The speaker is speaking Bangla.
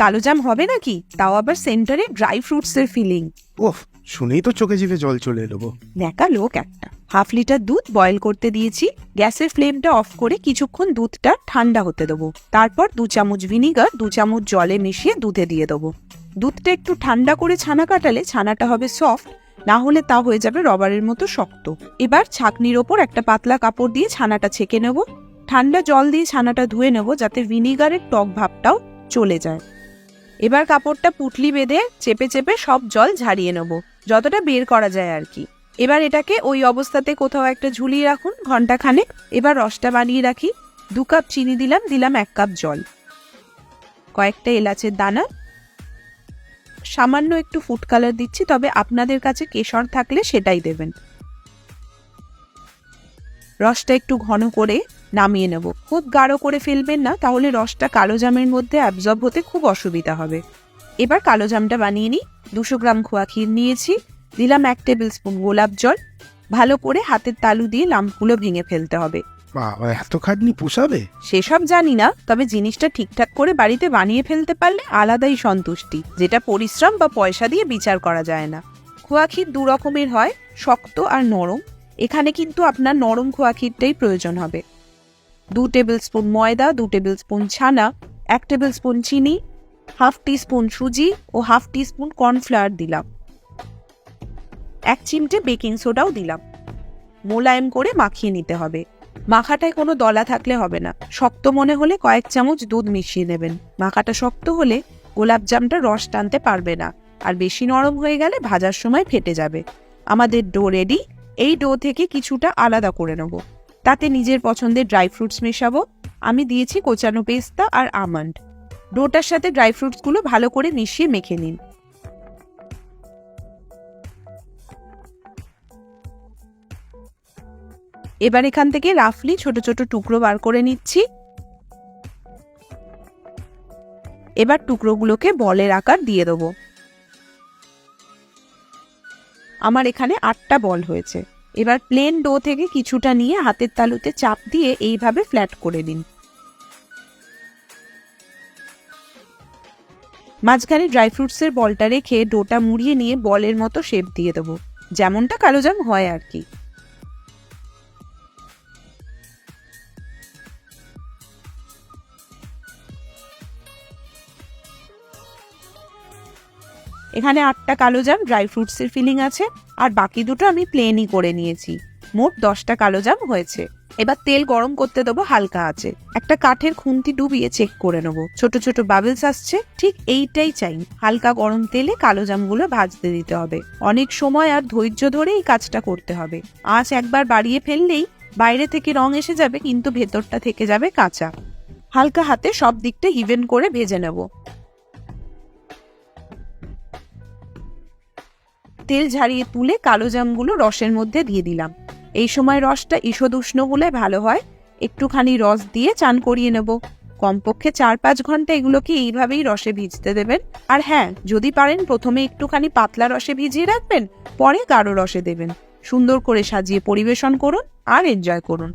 কালো জাম হবে নাকি? তাও আবার সেন্টারে ড্রাই ফ্রুটসের ফিলিং ওহ শুনেই তো চোখে জিভে জল চলে এলো গো। ন্যাকা লোক একটা। হাফ লিটার দুধ বয়েল করতে দিয়েছি। গ্যাসের ফ্লেমটা অফ করে কিছুক্ষণ দুধটা ঠান্ডা হতে দেবো। তারপর দু চামচ ভিনিগার দু চামচ জলে মিশিয়ে দুধে দিয়ে দেবো। দুধটা একটু ঠান্ডা করে ছানা কাটালে ছানাটা হবে সফট না হলে তা হয়ে যাবে রবারের মতো শক্ত। এবার ছাকনির ওপর একটা পাতলা কাপড় দিয়ে ছানাটা ছেঁকে নেব। ঠান্ডা জল দিয়ে ছানাটা ধুয়ে নেব যাতে ভিনিগারের টক ভাবটাও চলে যায়। এবার কাপড়টা পুটলি বেঁধে চেপে চেপে সব জল ঝারিয়ে নেব, যতটা বের করা যায় আর কি। এবার এটাকে ওই অবস্থাতে কোথাও একটা ঝুলিয়ে রাখুন ঘণ্টা খানেক এবার রসটা বানিয়ে রাখি। দু কাপ চিনি দিলাম দিলাম এক কাপ জল। কয়েকটা এলাচের দানা। সামান্য একটু ফুড কালার দিচ্ছি, তবে আপনাদের কাছে কেশর থাকলে সেটাই দেবেন। রসটা একটু ঘন করে নামিয়ে নেব। খুব গাঢ় করে ফেলবেন না তাহলে রসটা কালো জামের মধ্যে অ্যাবজর্ব হতে খুব অসুবিধা হবে। এবার কালো জামটা বানিয়ে নিই। দুশো গ্রাম খোয়া ক্ষীর নিয়েছি। দিলাম এক টেবিল স্পুন গোলাপ জল। ভালো করে হাতের তালু দিয়ে লাম্পগুলো ভেঙে ফেলতে হবে। বাবা এত খাটনি পোষাবে? সেসব জানি না তবে জিনিসটা ঠিকঠাক করে বাড়িতে বানিয়ে ফেলতে পারলে আলাদাই সন্তুষ্টি যেটা পরিশ্রম বা পয়সা দিয়ে বিচার করা যায় না। খোয়া ক্ষীর দু রকমের হয় শক্ত আর নরম। এখানে কিন্তু আপনার নরম খোয়া ক্ষীরটাই প্রয়োজন হবে। দু টেবিল স্পুন ময়দা, দু টেবিল স্পুন ছানা, এক টেবিল স্পুন চিনি, হাফ স্পুন সুজি ও হাফ স্পুন কর্নফ্লাওয়ার দিলাম। এক চিমটে বেকিং সোডাও দিলাম। মোলায়েম করে মাখিয়ে নিতে হবে। মাখাটায় কোনো দলা থাকলে হবে না। শক্ত মনে হলে কয়েক চামচ দুধ মিশিয়ে নেবেন। মাখাটা শক্ত হলে গোলাপজামটা রস টানতে পারবে না। আর বেশি নরম হয়ে গেলে ভাজার সময় ফেটে যাবে। আমাদের ডো রেডি। এই ডো থেকে কিছুটা আলাদা করে নেব। তাতে নিজের পছন্দের ড্রাই ফ্রুটস মেশাবো। আমি দিয়েছি কোচানো পেস্তা আর আমন্ড। ডোটার সাথে ড্রাই ফ্রুটসগুলো ভালো করে মিশিয়ে মেখে নিন। এবার এখান থেকে রাফলি ছোট ছোট টুকরো বার করে নিচ্ছি। এবার টুকরোগুলোকে বলের আকার দিয়ে দেবো। আমার এখানে আটটা বল হয়েছে। এবার প্লেন ডো থেকে কিছুটা নিয়ে হাতের তালুতে চাপ দিয়ে এইভাবে ফ্ল্যাট করে দিন। মাঝখানে ড্রাই ফ্রুটসের বলটা রেখে ডোটা মুড়িয়ে নিয়ে বলের মতো শেপ দিয়ে দেবো। যেমনটা কালোজাম হয় আর কি। এখানে আটটা কালো জাম ড্রাই ফ্রুটসের ফিলিং আছে, আর বাকি দুটো আমি প্লেনই করে নিয়েছি। মোট দশটা কালো জাম হয়েছে। এবার তেল গরম করতে দেবো হালকা আছে একটা কাঠের খুন্তি ডুবিয়ে চেক করে নেব। ছোট ছোট বাবলস আসছে, ঠিক এইটাই চাই। হালকা গরম তেলে কালো জামগুলো ভাজতে দিতে হবে। অনেক সময় আর ধৈর্য ধরে এই কাজটা করতে হবে। আঁচ একবার বাড়িয়ে ফেললেই বাইরে থেকে রং এসে যাবে, কিন্তু ভেতরটা থেকে যাবে কাঁচা। হালকা হাতে সব দিকটা ইভেন করে ভেজে নেব। তেল ঝারিয়ে তুলে কালো জামগুলো রসের মধ্যে দিয়ে দিলাম। এই সময় রসটা ঈষদ উষ্ণ হলে ভালো হয়। একটুখানি রস দিয়ে চান করিয়ে নেব। কমপক্ষে চার পাঁচ ঘণ্টা এগুলোকে এইভাবেই রসে ভিজতে দেবেন। আর হ্যাঁ যদি পারেন প্রথমে একটুখানি পাতলা রসে ভিজিয়ে রাখবেন, পরে গাঢ় রসে দেবেন। সুন্দর করে সাজিয়ে পরিবেশন করুন আর এনজয় করুন।